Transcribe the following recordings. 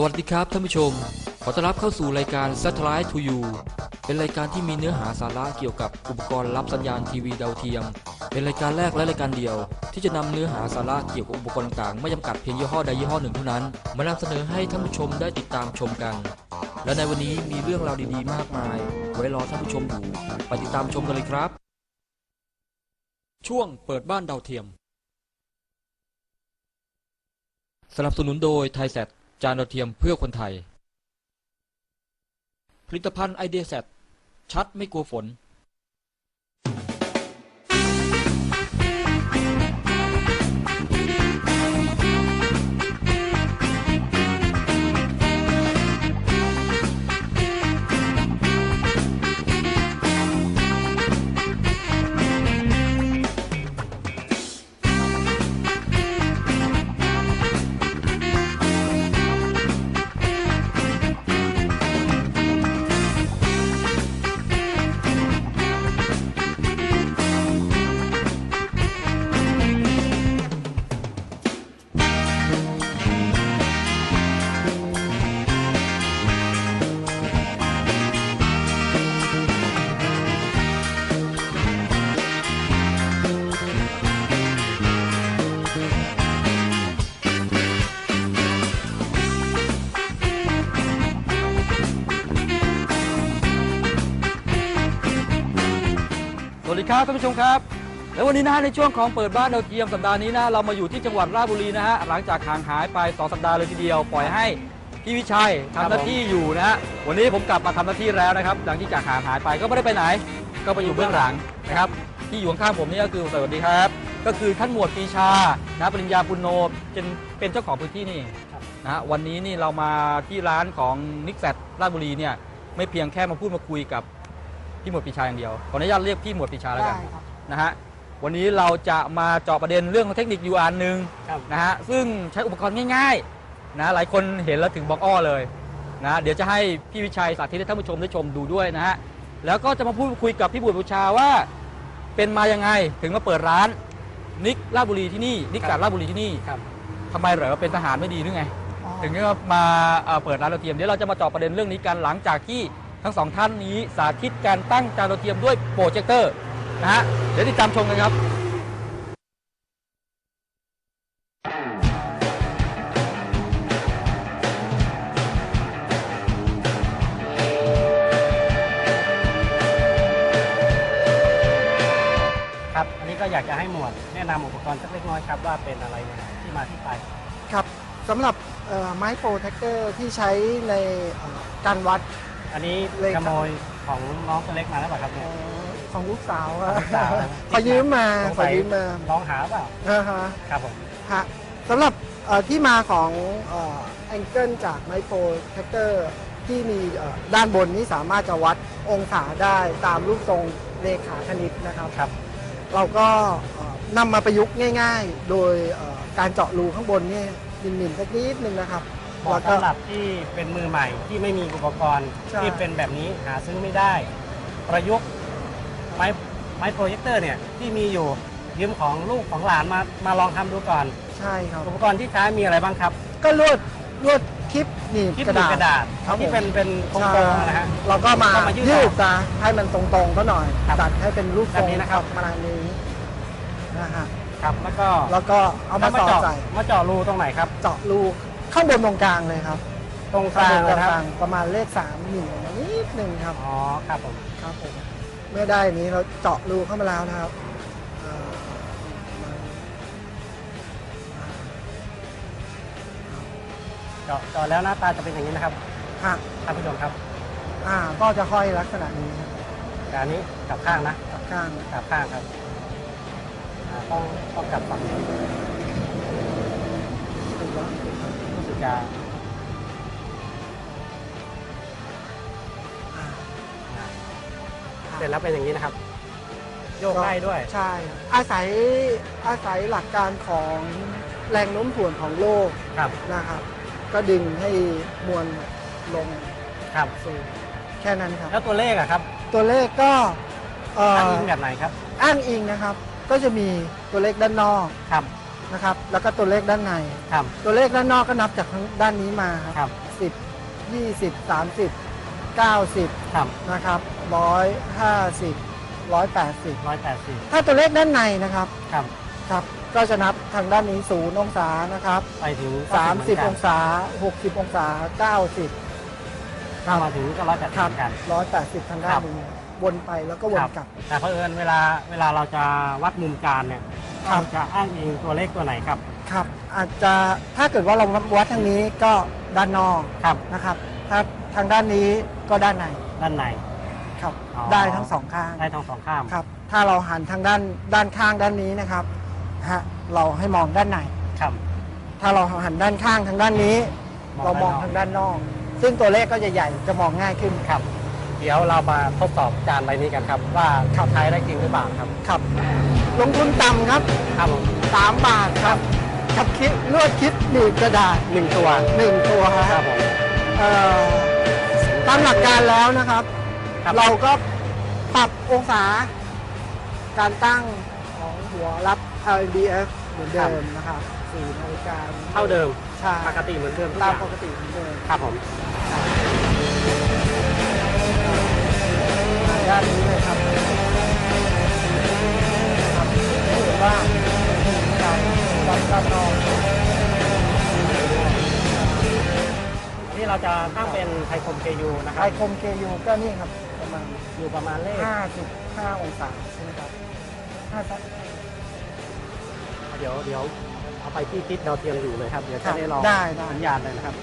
สวัสดีครับท่านผู้ชม ขอต้อนรับเข้าสู่รายการ Satellite to You เป็นรายการที่มีเนื้อหาสาระเกี่ยวกับอุปกรณ์รับสัญญาณทีวีดาวเทียม เป็นรายการแรกและรายการเดียว ที่จะนำเนื้อหาสาระเกี่ยวกับอุปกรณ์ต่างๆไม่จำกัดเพียงยี่ห้อใดยี่ห้อหนึ่งเท่านั้น มานำเสนอให้ท่านผู้ชมได้ติดตามชมกัน และในวันนี้มีเรื่องราวดีๆ มากมาย ไว้รอท่านผู้ชมอยู่ไปติดตามชมกันเลยครับ ช่วงเปิดบ้านดาวเทียม สนับสนุนโดยไทยแซ จานดาวเทียมเพื่อคนไทย ผลิตภัณฑ์ไอเดียแซชัดไม่กลัวฝน สวัสดีครับท่านผู้ชมครับ และวันนี้นะฮะในช่วงของเปิดบ้านดาวเทียมสัปดาห์นี้นะเรามาอยู่ที่จังหวัดราชบุรีนะฮะหลังจากห่างหายไป2สัปดาห์เลยทีเดียวปล่อยให้พี่วิชัยทำหน้าที่อยู่นะฮะวันนี้ผมกลับมาทำหน้าที่แล้วนะครับ หลังที่จากห่างหายไปก็ไม่ได้ไปไหน ก็ไปอยู่เบื้องหลังนะครับที่อยู่ข้างๆผมนี่ก็คือสวัสดีครับ ก็คือท่านหมวดปรีชานะปริญญาปุณโนเป็นเป็นเจ้าของพื้นที่นี่เองนะฮะวันนี้นี่เรามาที่ร้านของนิกแซดราชบุรีเนี่ยไม่เพียงแค่มาพูดมาคุยกับ พี่หมวดปรีชาอย่างเดียวขออนุญาตเรียกพี่หมวดปรีชาแล้วกันได้ครับ นะฮะวันนี้เราจะมาเจาะประเด็นเรื่องของเทคนิคอยู่อันหนึ่งครับ นะฮะซึ่งใช้อุปกรณ์ง่ายๆนะหลายคนเห็นแล้วถึงบอกอ้อเลยนะเดี๋ยวจะให้พี่วิชัยสาธิตให้ท่านผู้ชมได้ชมดูด้วยนะฮะแล้วก็จะมาพูดคุยกับพี่บุตรบูชาว่าเป็นมายังไงถึงมาเปิดร้าน นิกลาดบุรีที่นี่นิกกัดลาดบุรีที่นี่ครับ ทำไมเหรอเป็นทหารไม่ดีหรือไง อ๋อถึงจะมาเอ่อเปิดร้านดาวเทียมเดี๋ยวเราจะมาเจาะประเด็นเรื่องนี้กันหลังจากที่ ทั้งสองท่านนี้สาธิตการตั้งจานดาวเทียมด้วยโปรเจคเตอร์นะฮะเดี๋ยวติดตามชมกันครับครับอันนี้ก็อยากจะให้หมวดแนะนำอุปกรณ์สักเล็กน้อยครับว่าเป็นอะไรยังไงที่มาที่ไป ครับสำหรับเอ่อไม้โปรเทคเตอร์ที่ใช้ในเอ่อการวัด อันนี้เลยครับขโมยของน้องคนเล็กมาแล้วเปล่าครับเนี่ย ของลูกสาวของลูกสาวขอยืมมาสงขอสัยยืมมาน้องหาเปล่านะฮะครับผมฮะสำหรับเอ่อที่มาของแองเกิลจากไม้โปรเทคเตอร์ที่มีเอ่อด้านบนนี้สามารถจะวัดองศาได้ตามรูปทรงเลขาคณิตนะครับ ครับเราก็เอ่อนำมาประยุกต์ง่าย ๆ โดยเอ่อการเจาะรูข้างบนนี่มินๆสักนิดนึงนะครับ เหมาะแล้วก็สำหรับที่เป็นมือใหม่ที่ไม่มีอุปกรณ์ใช่ ที่เป็นแบบนี้หาซื้อไม่ได้ ประยุกต์ไม้ไม้โปรเจคเตอร์เนี่ยที่มีอยู่ยืมของลูกของหลานมามาลองทำดูก่อน ใช่ครับ อุปกรณ์ที่ใช้มีอะไรบ้างครับก็ลวดลวดคลิปหนีบคลิปกระหนีดาบษกระดาษครับที่ผมเป็นเป็นตรงๆนะฮะ เราก็มาก็มายืดยืดออกซะให้มันตรงๆก็หน่อยครับตัดให้เป็นรูปทรงแบบนี้นะครับประมาณนี้นะฮะครับแล้วก็แล้วก็เอามาสอดเจาะใส่มาเจาะรูตรงไหนครับ เจาะรู ข้างบนตรงกลางเลยครับตรงกลางข้บนเลยตครับกลางประมาณเลขสามหนึ่งนิดหนึ่งครับอ๋อครับผมครับผมเมื่อได้นี้เราเจาะรูเข้ามาแล้วนะครับอ่าเจาะเจาะแล้วหน้าตาจะเป็นอย่างนี้นะครับฮะท่านผู้ชมครับอ่าก็จะค่อยลักษณะนี้ครับแต่อันนี้กลับข้างนะกับข้าง กลับข้างครับอ่าต้องต้องกลับฝั่งนี้ ถูกแล้วรู้สึกจะอ่าอ่าเสร็จแล้วเป็นอย่างนี้นะครับ โยกได้ด้วย ใช่ อาศัยอาศัยหลักการของแรงโน้มถ่วงของโลกครับ นะครับ ก็ดึงให้มวลลงครับ สู่แค่นั้นครับ แล้วตัวเลขอะครับตัวเลขก็เอ่ออ้างอิงแบบไหนครับ อ้างอิงนะครับ ก็จะมีตัวเลขด้านนอก ครับ นะครับ แล้วก็ตัวเลขด้านใน ครับ ตัวเลขด้านนอกก็นับจากทางด้านนี้มาครับครับ10 20 30 90ครับนะครับ150 180ร้อยแปดสิบถ้าตัวเลขด้านในนะครับครับ ครับ ก็จะนับทางด้านนี้ศูนย์องศานะครับไปถึง30องศา60องศา90ถ้ามาถึงก็ร้อยแปดคสิรับบกัน180ทางด้าคนรับ นี้วนไปแล้วก็วนกลับ แต่เพอเอิญเวลาเวลาเราจะวัดมุมจานเนี่ย ครัเราบจะอ้างอิงตัวเลขตัวไหนครับครับ อาจจะถ้าเกิดว่าเราวัดทางนี้ก็ด้านนอกครับนะครับ ถ้าทางด้านนี้ก็ด้านในด้านใน ครับ อ๋อ ได้ทั้งสองข้างได้ทั้งสองข้ามครับ ถ้าเราหันทางด้านด้านข้างด้านนี้นะครับฮะเราให้มองด้านใน ครับถ้าเราหันด้านข้างทางด้านนี้มองเรามองด้านนอกทางด้านนอก ซึ่งตัวเลขก็จะใหญ่จะมองง่ายขึ้นครับ เดี๋ยวเรามาทดสอบจานใบนี้กันครับ ว่าขับใช้ได้จริงหรือเปล่าครับ ครับ ลงทุนต่ำครับ ครับผม3บาทครับกับคิดลวดคิดหนีบกระดาษหนึ่งตัวหนึ่งตัวคครัรับบผมเอ่อตามหลักการแล้วนะครับ ครับเราก็ปรับองศา การตั้งของหัวรับ LDF เหมือนเดิมนะครับ4นาฬิกาเท่าเดิม ใช่ปกติเหมือนเดิมทุกอตามย่างปกติเหมือนเดิม ครับผมด้ ไทยคมเกยูนะคไอรับคมเคยูก็นี่ครับประมาณอยู่ประมาณเลข 55องศาใช่ไหมครับ50เดี๋ยวเดี๋ยวเอาไปที่ทิศดาวเทียมอยู่เลยครับ เดี๋ยวจะได้ลองได้ได้สัญญาณเลยนะครับ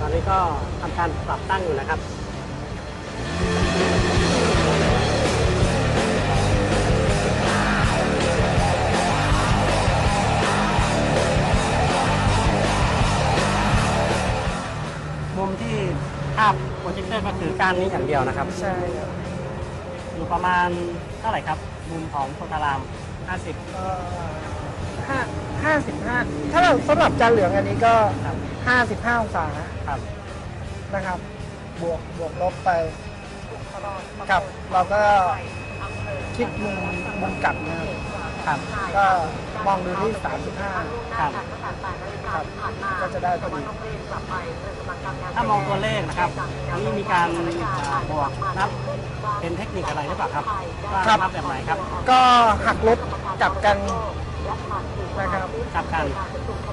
ตอนนี้ก็ทำการปรับตั้งอยู่นะครับ ก็คือการนี้อย่างเดียวนะครับ ใช่ครับอยู่ประมาณเท่าไหร่ครับ มุมของโพธาราม 50เอ่อห้าห้าสิบห้าถ้าเราสำหรับจานเหลืองอันนี้ก็ครับ ห้าสิบห้าองศาครับ นะครับ บวกบวกลบไปกับ เราก็คิดมุมมุมกลับนะครับ ครับ ก็มองดูที่สามสิบห้าครับครับก็จะได้พอดีถ้ามองตัวเลขนะครับอันนี้มีการอ่าบวกนับเป็นเทคนิคอะไรหรือเปล่าครับว่าครับนับแบบไหนครับ ก็หักลบกลับกันนะครับกลับกัน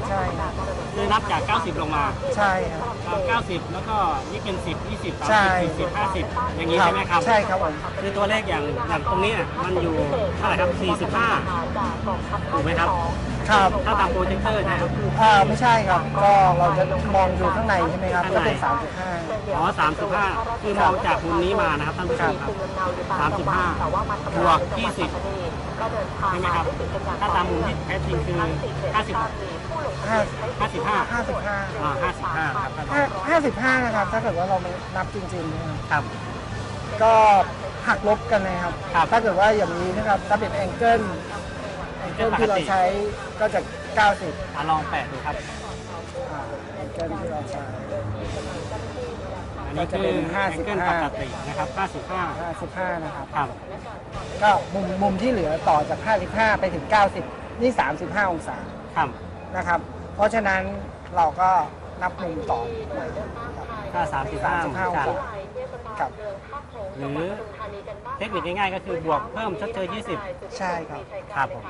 ใช่ครับคือนับจาก 90 ลงมาใช่ครับก็90 แล้วก็นี่เป็น 10 20 ใช่ 30 40 50 อย่างนี้ใช่ไหมครับใช่ครับผมคือตัวเลขอย่างอย่างตรงนี้มันอยู่เท่าไหร่ครับ 45 ถูกไหมครับ ครับถ้าตามโปรเจคเตอร์ใช่ครับอ่าไม่ใช่ครับก็เราจะมองดูข้างในใช่ไหมครับข้างก็ในเป็นสามสิบห้าอ๋อ35 คือมองจากมุมนี้มานะครับท่านผู้ชมครับ35บวก20 ใช่ไหมครับถ้าตามมุมที่แท้จริงคือ50ห้า55ห้าสิบห้าอ่า55ครับท่านห้าห้าสิบห้านะครับ ถ้าเกิดว่าเราไม่นับจริงๆนะครับครับ ก็หักลบกันนะครับ ครับ ถ้าเกิดว่าอย่างนี้นะครับ ถ้าเป็นแองเกิลแองเกิลปกติที่เราใช้ก็จะ 90อะลองแปะดูครับอ่าแองเกิลที่เราใช้ อันนี้ก็จะคืเป็อนแองเกิล55ปกตินะครับ55 55 นะครับ ครับ ก็มุมมุมที่เหลือต่อจาก 55 ไปถึง 90 นี่ 35 องศาครับ นะครับ เพราะฉะนั้นเราก็นับมุมต่อไปครับก็35เหมือน35องกันศาครับ หรือเทคนิคง่ายๆ ก็คือบวกเพิ่มชดเชยใช่ครับ20ครับผม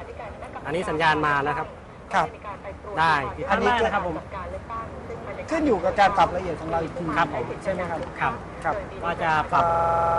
อันนี้สัญญาณมานะครับ ครับ ได้ติดตั้งได้นะครับผม ขึ้นอยู่กับการปรับละเอียดของเราอีกทีครับผม ใช่ไหมครับ ครับ ครับ ว่าจะปรับเอ่อ